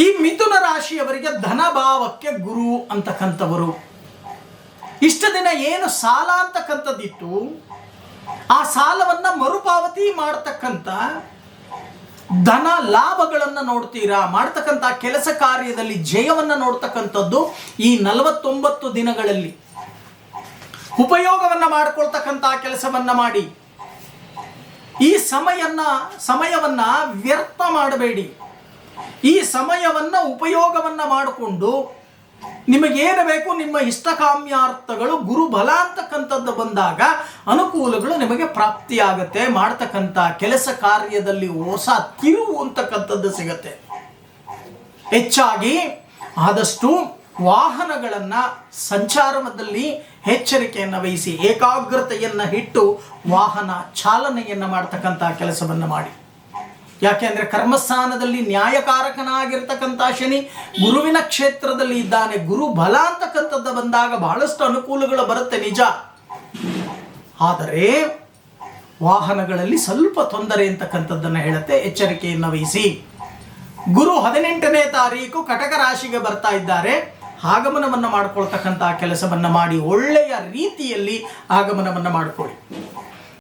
ಈ ಮಿಥುನ ರಾಶಿಯವರಿಗೆ ಧನಭಾವಕ್ಕೆ ಗುರು ಅಂತಕ್ಕಂಥವರು. ಇಷ್ಟ ದಿನ ಏನು ಸಾಲ ಅಂತಕ್ಕಂಥದ್ದಿತ್ತು, ಆ ಸಾಲವನ್ನು ಮರುಪಾವತಿ ಮಾಡತಕ್ಕಂಥ ಧನ ಲಾಭಗಳನ್ನು ನೋಡ್ತೀರಾ? ಮಾಡ್ತಕ್ಕಂಥ ಕೆಲಸ ಕಾರ್ಯದಲ್ಲಿ ಜಯವನ್ನು ನೋಡ್ತಕ್ಕಂಥದ್ದು ಈ ನಲವತ್ತೊಂಬತ್ತು ದಿನಗಳಲ್ಲಿ. ಉಪಯೋಗವನ್ನು ಮಾಡ್ಕೊಳ್ತಕ್ಕಂಥ ಕೆಲಸವನ್ನು ಮಾಡಿ. ಈ ಸಮಯನ್ನ, ಸಮಯವನ್ನು ವ್ಯರ್ಥ ಮಾಡಬೇಡಿ. ಈ ಸಮಯವನ್ನ ಉಪಯೋಗವನ್ನ ಮಾಡಿಕೊಂಡು ನಿಮಗೇನು ಬೇಕು ನಿಮ್ಮ ಇಷ್ಟಕಾಮ್ಯಾರ್ಥಗಳು ಗುರು ಬಲ ಅಂತಕ್ಕಂಥದ್ದು ಬಂದಾಗ ಅನುಕೂಲಗಳು ನಿಮಗೆ ಪ್ರಾಪ್ತಿಯಾಗತ್ತೆ. ಮಾಡ್ತಕ್ಕಂಥ ಕೆಲಸ ಕಾರ್ಯದಲ್ಲಿ ಹೊಸ ತಿರುವು ಅಂತಕ್ಕಂಥದ್ದು ಸಿಗತ್ತೆ. ಹೆಚ್ಚಾಗಿ ಆದಷ್ಟು ವಾಹನಗಳನ್ನು ಸಂಚಾರದಲ್ಲಿ ಎಚ್ಚರಿಕೆಯನ್ನು ವಹಿಸಿ ಏಕಾಗ್ರತೆಯನ್ನು ಇಟ್ಟು ವಾಹನ ಚಾಲನೆಯನ್ನು ಮಾಡ್ತಕ್ಕಂಥ ಕೆಲಸವನ್ನು ಮಾಡಿ. ಯಾಕೆಂದ್ರೆ ಕರ್ಮಸ್ಥಾನದಲ್ಲಿ ನ್ಯಾಯಕಾರಕನಾಗಿರ್ತಕ್ಕಂಥ ಶನಿ ಗುರುವಿನ ಕ್ಷೇತ್ರದಲ್ಲಿ ಇದ್ದಾನೆ. ಗುರು ಬಲ ಅಂತಕ್ಕಂಥದ್ದು ಬಂದಾಗ ಬಹಳಷ್ಟು ಅನುಕೂಲಗಳು ಬರುತ್ತೆ ನಿಜ. ಆದರೆ ವಾಹನಗಳಲ್ಲಿ ಸ್ವಲ್ಪ ತೊಂದರೆ ಅಂತಕ್ಕಂಥದ್ದನ್ನು ಹೇಳುತ್ತೆ. ಎಚ್ಚರಿಕೆಯನ್ನು ವಹಿಸಿ. ಗುರು ಹದಿನೆಂಟನೇ ತಾರೀಕು ಕಟಕ ರಾಶಿಗೆ ಬರ್ತಾ ಇದ್ದಾರೆ. ಆಗಮನವನ್ನು ಮಾಡ್ಕೊಳ್ತಕ್ಕಂಥ ಕೆಲಸವನ್ನು ಮಾಡಿ ಒಳ್ಳೆಯ ರೀತಿಯಲ್ಲಿ ಆಗಮನವನ್ನು ಮಾಡಿಕೊಳ್ಳಿ.